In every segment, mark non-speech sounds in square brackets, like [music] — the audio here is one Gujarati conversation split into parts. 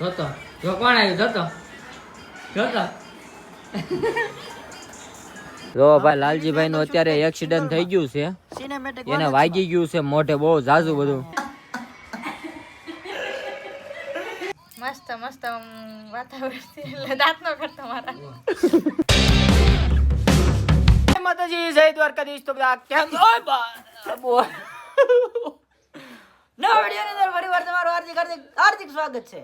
જોતો. જો કોણ આવ્યું? જોતો. જોતો. જો ભાઈ લાલજીભાઈ નું અત્યારે એક્સિડન્ટ થઈ ગયું છે. એને વાગી ગયું છે મોઢે બહુ ઝાઝુ બધું. મસ્ત મસ્ત વાતાવરણ છે. એટલે દાંત નો કરતો મારા. માતાજી જય દ્વારકાધીશ. તો બધા કેમ? ઓય નવા વિડીયોની અંદર ફરીવાર તમારું હાર્દિક હાર્દિક હાર્દિક સ્વાગત છે.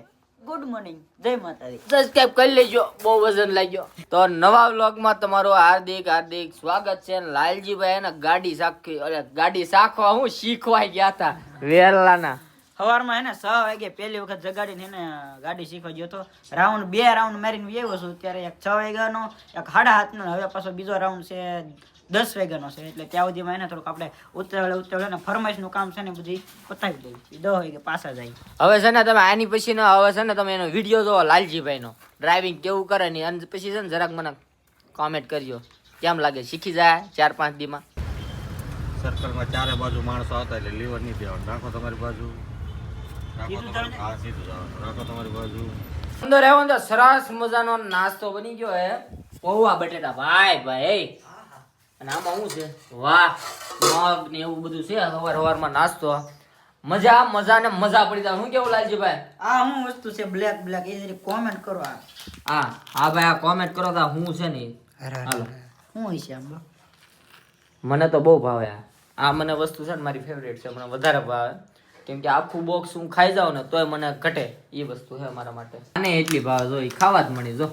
ગુડ મોર્નિંગ જય માતાજી સબસ્ક્રાઇબ કરી લેજો. બહુ વજન લાગ્યો. તો નવા વ્લોગમાં તમારું હાર્દિક હાર્દિક સ્વાગત છે. લાલજીભાઈ ને ગાડી સાખી અરે ગાડી સાખવા હું શીખવા ગયા હતા. વેરલાના. સવારમાં એને છ વાગે પહેલી વખત જગાડીને એને ગાડી શીખવા ગયો હતો. રાઉન્ડ બે રાઉન્ડ મારીને આવ્યો છું. ત્યારે એક છ વાગ્યાનો એક સાડા હાથનો નો હવે પાછો બીજો રાઉન્ડ છે દસ વાગ્યાનો છે એટલે ત્યાં સુધીમાં એને થોડુંક આપણે ઉતરાવડે ઉતરાવડે ને ફરમાઈશનું કામ છે ને બધી પતાવી દઈએ છીએ. દસ વાગે પાછા જાય હવે છે ને તમે આની પછી ને હવે છે ને તમે એનો વીડિયો જોવો લાલજીભાઈનો. ડ્રાઇવિંગ કેવું કરે ને અને પછી છે ને જરાક મને કોમેન્ટ કરજો. કેમ લાગે? શીખી જાય ચાર પાંચ દીમાં? સર્કલમાં ચારે બાજુ માણસો આવતા એટલે લીવર નહીં દેવાનું રાખો તમારી બાજુ. રાખો તમારી બાજુ. અંદર એવો તો સરસ મજાનો નાસ્તો બની ગયો હે. પૌવા બટેટા. ભાઈ ભાઈ અને આમાં શું છે? વાહ મગ ને એવું બધું છે? સવાર સવારમાં નાસ્તો. મજા મજા ને મજા પડી જાય. શું કેવું લાલજીભાઈ આ શું વસ્તુ છે? બ્લેક બ્લેક એ કોમેન્ટ કરો આ. હા હા ભાઈ આ કોમેન્ટ કરો તો હું છે ને. હાલો. શું છે આમ? મને તો બહુ ભાવે આ. આ મને વસ્તુ છે ને મારી ફેવરેટ છે. મને વધારે ભાવે. કેમ કે આખું બોક્સ હું ખાઈ જાઉં ને તોય મને ઘટે એ વસ્તુ છે મારા માટે. અને એટલી ભાવે જો એ ખાવા જ મળી જો.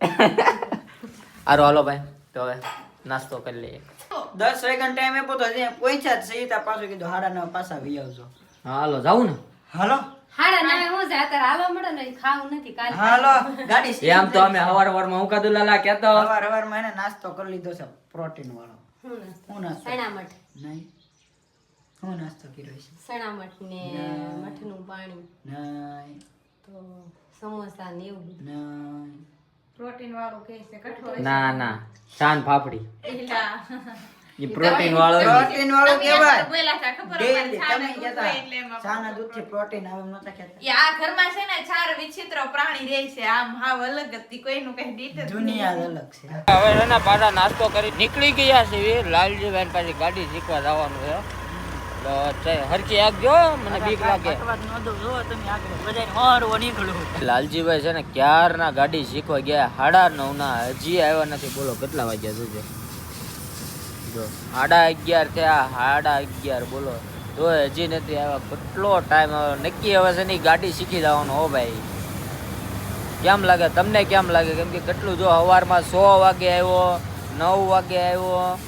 [laughs] હારો હાલો ભાઈ. તો હવે નાસ્તો કરી લઈએ. દસ વાગ્યાનો ટાઈમ આપ્યો તો હજી પહોંચ્યા જ સહી ત્યાં પાછું કીધું હાડા નવ પાછા વી આવજો. હાલો જાઉં ને? હાલો. હાડા ના હું છે અત્યારે હાલવા મળે ને ખાવું નથી કાલે. હાલો ગાડી એ તો અમે હવાર હવારમાં હું કાદુ લાલા કહેતો. સવાર સવારમાં એને નાસ્તો કરી લીધો છે પ્રોટીન વાળો હું નાસ્તો? હું નાસ્તો? સણામઠ નહીં. હું નાસ્તો કર્યો છે? સણામઠ ને. મઠનું પાણી. નહીં. તો સમોસા ને એવું નહીં. પ્રોટીન વાળું કે છે કઠોળ ના ના શાન ફાફડી. એ પ્રોટીન વાળો પ્રોટીન વાળો કહેવાય. બોલા હતા ખબર તમે છાના દૂધ હોય કહેતા એમાં દૂધથી પ્રોટીન આવે એમ નતા કહેતા. એ આ ઘરમાં છે ને ચાર વિચિત્ર પ્રાણી રહે છે આમ હાવ અલગ હતી કોઈ કોઈનું કઈ ડીટ દુનિયા અલગ છે. હવે એના પાછા નાસ્તો કરી નીકળી ગયા છે લાલજીભાઈ પાછી ગાડી શીખવા જવાનું છે. હરખી આગજો મને બીક લાગે. લાલજીભાઈ છે ને ક્યારના ગાડી શીખવા ગયા? સાડા નવ ના હજી આવ્યા નથી. બોલો કેટલા વાગ્યા સુધી જો સાડા અગિયાર થયા. સાડા અગિયાર બોલો. તો હજી નથી આવ્યા. કેટલો ટાઈમ આવ્યો? નક્કી હવે છે ની ગાડી શીખી જવાનું હો ભાઈ. કેમ લાગે? તમને કેમ લાગે? કેમ કે કેટલું જો સવારમાં સો વાગે આવ્યો નવ વાગે આવ્યો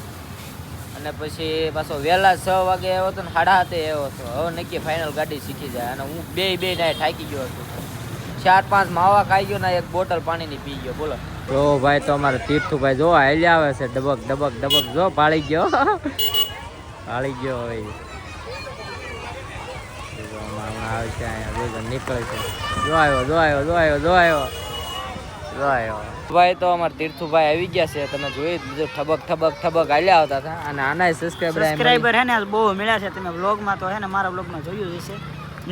અને પછી પાછો વહેલા છ વાગે આવ્યો હતો ને સાડા હાથે આવ્યો હતો. હવે નક્કી ફાઇનલ ગાડી શીખી જાય અને હું બે બે નાય થાકી ગયો હતો. ચાર પાંચ માવા ખાઈ ગયો ને એક બોટલ પાણીની પી ગયો. બોલો. જો ભાઈ તો અમારે તીર્થુભાઈ જો હાલ્યા આવે છે. ડબક ડબક ડબક જો પાળી ગયો. પાળી ગયો ભાઈ આવે છે, અહીંયા નીકળે છે. જો આવ્યો જો આવ્યો જો આવ્યો જો આવ્યો. ભાઈ તો અમારા તીર્થુભાઈ આવી ગયા છે. તમે જોઈ બધું ઠબક ઠબક ઠબક હાલ્યા આવતા હતા. અને આના સબસ્ક્રાઈબર સબસ્ક્રાઈબર હે ને બહુ મળ્યા છે. તમે વ્લોગમાં તો હે ને મારા વ્લોગમાં જોયું જ હશે.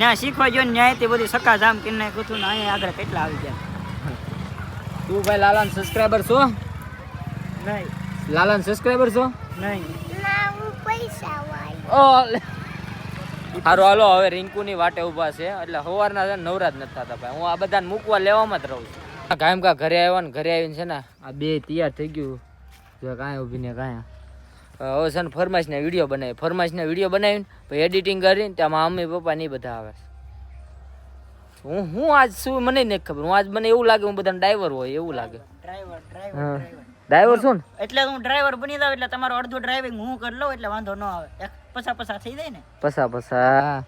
ન્યા શીખવા જો ને ન્યાય તે બધી સકાજામ કરીને નાખ્યું હતું ને અહીંયા આગળ કેટલા આવી ગયા. તું ભાઈ લાલાન સબસ્ક્રાઈબર છો? નહીં. લાલાન સબસ્ક્રાઈબર છો? નહીં. હારો હાલો હવે રિંકુની વાટે ઊભા છે. એટલે સવારના નવરાજ નવરા જ નથી થતા ભાઈ. હું આ બધાને મૂકવા લેવામાં જ રહું છું. કાયમ કા ઘરે આવ્યા ને ઘરે આવીને છે ને આ બે તૈયાર થઈ ગયું. જો કાંઈ ઊભી ને કાંઈ. હવે છે ને ફરમાઈશના વીડિયો બનાવી. ફરમાઈશના વીડિયો બનાવીને પછી એડિટિંગ કરીને ત્યાં મમ્મી પપ્પા ને બધા આવે હું હું આજ શું મને નથી ખબર. હું આજ મને એવું લાગે હું બધાને ડ્રાઈવર હોય એવું લાગે. ડ્રાઈવર ડ્રાઈવર હા. ડ્રાઈવર ડ્રાઈવર છું ને? એટલે હું ડ્રાઈવર બની જાવ એટલે તમારો અડધો ડ્રાઇવિંગ હું કરી લઉં એટલે વાંધો ન આવે. પસા પછા પછા થઈ જાય ને? પસા પસા.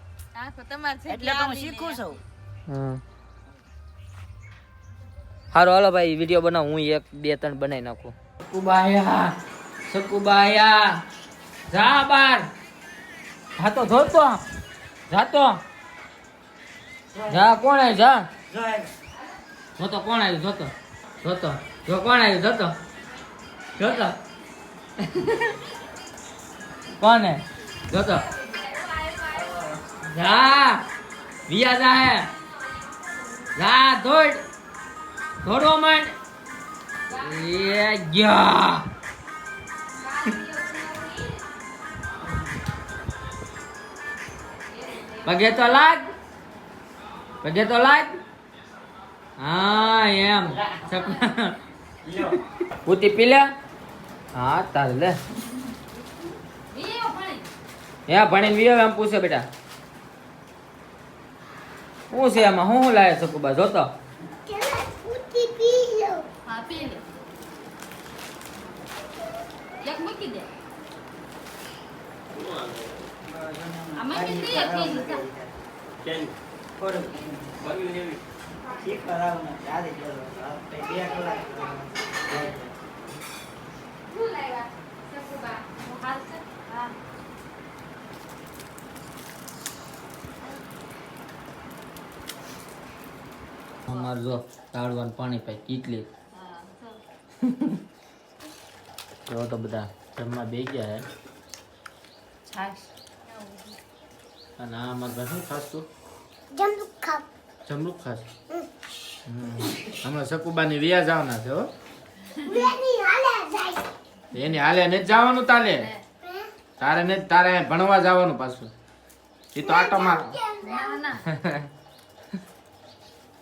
એટલે તો હું શીખું છું. હમ. હારો, હાલો ભાઈ વીડિયો બનાવ. હું એક, બે, ત્રણ બનાવી નાખું. સકુબાયા સકુબાયા, જા બાર. જાતો જોતો જાતો. જા, કોણ આવ્યું જા. જોતો, કોણ આવ્યું જોતો. જોતો. જો, કોણ આવ્યું જોતો. જોતો. કોને? જોતો. જા. વિયા જા હે જા, દોડ. દોડો માંડ એ ગયા પગે તો લાગ પગે તો લાગ હા એમ પૂતી પી લે હા તારે લે હે ભણીને વિયો એમ પૂછે બેટા શું છે એમાં હું શું લાવે સકુબા જોતો હા પી લે એક મૂકી દે. આ મૂકી દે એક પી લે. થોડુંક શીખવા લાવવાનું છે. આજે જ બોલો. આપણે બે કલાક શું લાવ્યા સકુબા હાલ છે? હા. અમાર જો તાળવાનું પાણી પાઈ કેટલી. હા જો તો બધા જમવા બે ગયા હે. છાશ. અને આ અમારે શું ખાસ તું? જમરૂક ખાસ? હમ. હમણાં સકુબાની વ્યા જવાના છે હો. એની હાલે ને જવાનું તાલે તારે ને તારે ભણવા જવાનું પાછું. એ તો આટો માર ના ના. [laughs]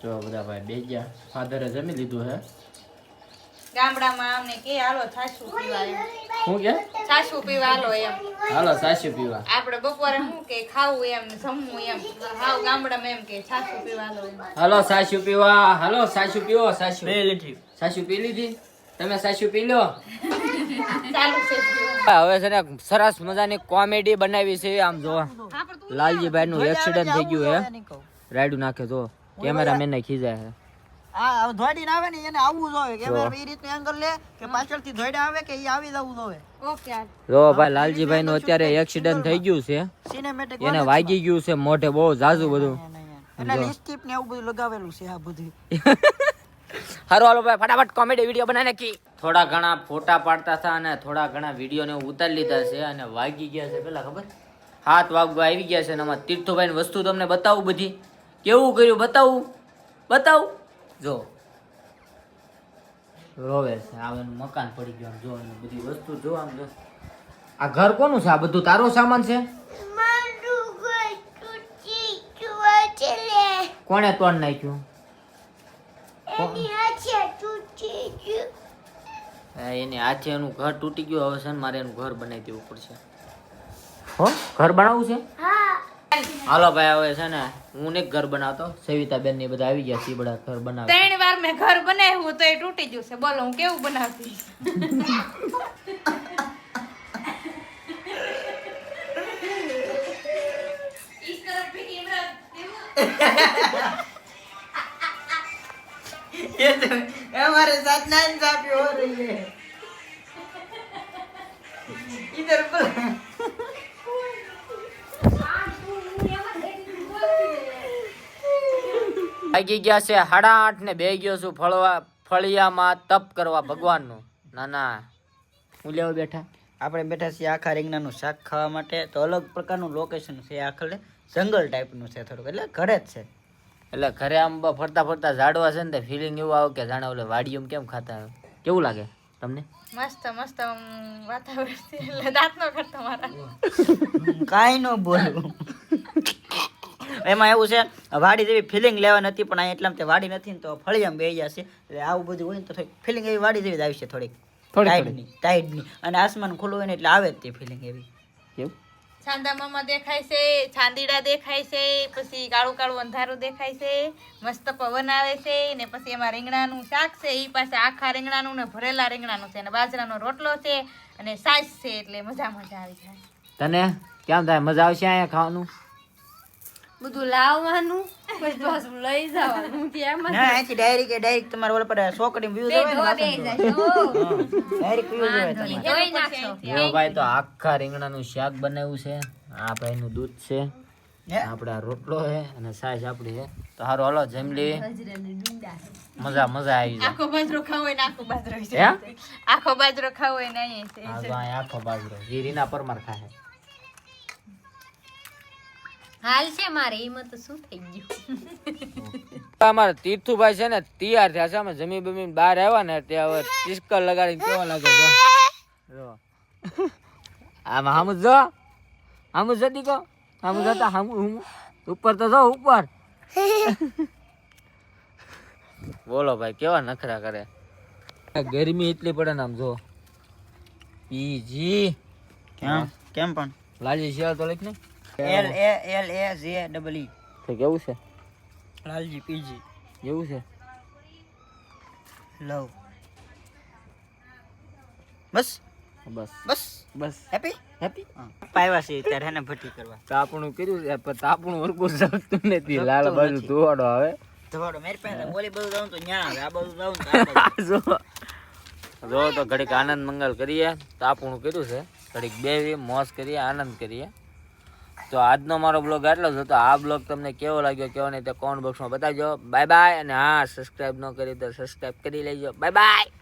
જો બધા ભાઈ બે ગયા. ફાધરે જમી લીધું હે. ગામડામાં અમને કે હાલો છાશું પીવા એમ શું કે? છાશું પીવા હાલો એમ. હાલો સાસુ પીવા. આપણે બપોરે શું કે ખાવું એમ જમવું એમ. હાવ ગામડામાં એમ કે છાશું પીવા હાલો એમ. હાલો સાસુ પીવા. હાલો સાસુ પીવો સાસુ બે લીધી સાસુ પી લીધી? તમે સાસુ પી લો. ચાલુ છે. હવે છે ને સરસ મજાની કોમેડી બનાવી છે આમ જો. લાલજીભાઈ નું એક્સિડન્ટ થઈ ગયું હે. રાયડું નાખે જો કેમેરામેન ને ખીજાય હે. આ ધોડીને આવે ને એને આવવું જોઈએ. કેમેરા એ રીતનું એંગલ લે કે પાછળથી ધોઈને આવે કે એ આવી જવું જોઈએ. ઓકે જો ભાઈ લાલજીભાઈ નું અત્યારે એક્સિડન્ટ થઈ ગયું છે. સિનેમેટિક એને વાગી ગયું છે મોઢે બહુ ઝાઝુ બધું. એટલે લિપસ્ટિક ને એવું બધું લગાવેલું છે આ બધું. [laughs] હારો હાલો ભાઈ ફટાફટ કોમેડી વીડિયો બનાવીને કી થોડા ઘણા ફોટા પાડતા હતા અને થોડા ઘણા વીડિયો ને ઉતારી લીધા છે અને વાગી ગયા છે પેલા ખબર? હાથ વાગવા આવી ગયા છે અને આમાં તીર્થભાઈ વસ્તુ તમને બતાવું બધી. કેવું કર્યું? બતાવું. બતાવું. જો. રોવે છે. આ એનું મકાન પડી ગયું જો એનું બધી વસ્તુ જો આમ જો. આ ઘર કોનું છે? આ બધું તારો સામાન છે? કોણે તોડ નાખ્યું? હા, એની હાથે એનું ઘર તૂટી ગયું. હવે છે ને મારે એનું ઘર બનાવી દેવું પડશે. હો? ઘર બનાવવું છે? હાલો ભાઈ હવે છે ને હું ને ઘર બનાવતો સવિતા બેન ને બધા આવી ગયા સીબડા ઘર બનાવે ત્રણ વાર મેં ઘર બનાવ્યું તો એ તૂટી ગયું છે બોલો હું કેવું બનાવતી ये तो हमारे साथ नाइंसाफी हो रही है इधर को ગયા છે સાડા આઠ ને બે ગયો છું ફળવા ફળિયામાં તપ કરવા ભગવાનનું. ના ના હું લેવા બેઠા? આપણે બેઠા છીએ આખા રીંગણાનું શાક ખાવા માટે. તો અલગ પ્રકારનું લોકેશન છે આખલે જંગલ ટાઈપનું છે થોડુંક. એટલે ઘરે જ છે. એટલે ઘરે આમ ફરતા ફરતા ઝાડવા છે ને તે ફિલિંગ એવું આવે કે જાણે ઓલે વાડીઓમાં કેમ ખાતા આવે કેવું લાગે તમને? મસ્ત મસ્ત વાતાવરણ એટલે દાંત નો કરતા મારા. કાંઈ ન બોલું. એમાં એવું છે વાડી જેવી ફિલિંગ લેવા નથી પણ અહીં એટલામાં તે વાડી નથી ને તો ફળિયામાં બે જશે છે. એટલે આવું બધું હોય ને તો થોડીક ફિલિંગ એવી વાડી જેવી જ આવી છે થોડીક. થોડીક ટાઈડની ટાઈડની અને આસમાન ખુલ્લું હોય ને એટલે આવે જ તે ફિલિંગ એવી. એવું? છાંદા મામા દેખાય છે છાંદીડા દેખાય છે પછી કાળું કાળું અંધારું દેખાય છે મસ્ત પવન આવે છે ને પછી એમાં રીંગણાનું શાક છે એ પાસે આખા રીંગણાનું ને ભરેલા રીંગણાનું છે ને બાજરાનો રોટલો છે અને સાસ છે એટલે મજા મજા આવી જાય. તને કેમ થાય? મજા આવશે અહીંયા ખાવાનું? બધું લાવવાનું પછી પાછું લઈ જવાનું જ ના અહીંથી ડાયરેક્ટ ડાયરેક્ટ તમારે ઓલા પર સોકડી વ્યૂ જોવે ને બેસી જાય ઓ. ડાયરેક્ટ વ્યૂ જોવે તમારે. ધોઈ નાખશો. જો ભાઈ તો આખા રીંગણાનું શાક બનાવ્યું છે. આ ભાઈનું દૂધ છે? આપડા રોટલો છે અને સાસ આપડી છે. તો હારો હાલો જમી છે. મજા મજા આવી જાય. આખો બાજરો ખાવો હોય ને આખો બાજરો? છે આખો બાજરો ખાવો હોય ને અહીંયા છે. આ તો અહીંયા આખો બાજરો. હીરીના પરમાર ખાય. હાલ છે મારે એમાં તો શું થઈ ગયું? અમારા તીર્થુભાઈ છે ને તૈયાર થયા છે. અમે જમી બમી બહાર આવ્યા ને તે હવે ટિસ્કર લગાડીને કેવા લાગે જો જો. આમાં હામુ જો હામુ જતી કો હામુ જતા હામુ હું ઉપર તો જો ઉપર. બોલો ભાઈ કેવા નખરા કરે? ગરમી એટલી પડે ને આમ જો. પીજી. કેમ? કેમ પણ? લાજી શિયાળ તો લખ ને એલ એ એલ એ જે ડબલ ઈ તો કેવું છે? લાલજી પીજી કેવું છે? લવ બસ? બસ. બસ? બસ. હેપી હેપી પાયવા છે ત્યારે હેને ભઠ્ઠી કરવા. તાપણું કર્યું છે પણ તાપણું હરકું શકતું નથી. લાલ બાજુ. ધોવાડો આવે. ધોવાડો મેરી પાસે બોલી બધું જાઉં તો ન્યા આવે. આ બધું જાઉં તો [laughs] જો. જો તો ઘડીક આનંદ મંગલ કરીએ. તાપણું કર્યું છે. ઘડીક બેવી મોજ કરીએ આનંદ કરીએ. તો આજનો મારો બ્લોગ આટલો જ હતો. આ બ્લોગ તમને કેવો લાગ્યો કેવો નહીં તે કોમેન્ટ બોક્સમાં બતાવજો. બાય બાય અને હા સબસ્ક્રાઈબ ન કરી તો સબસ્ક્રાઈબ કરી લેજો. Bye bye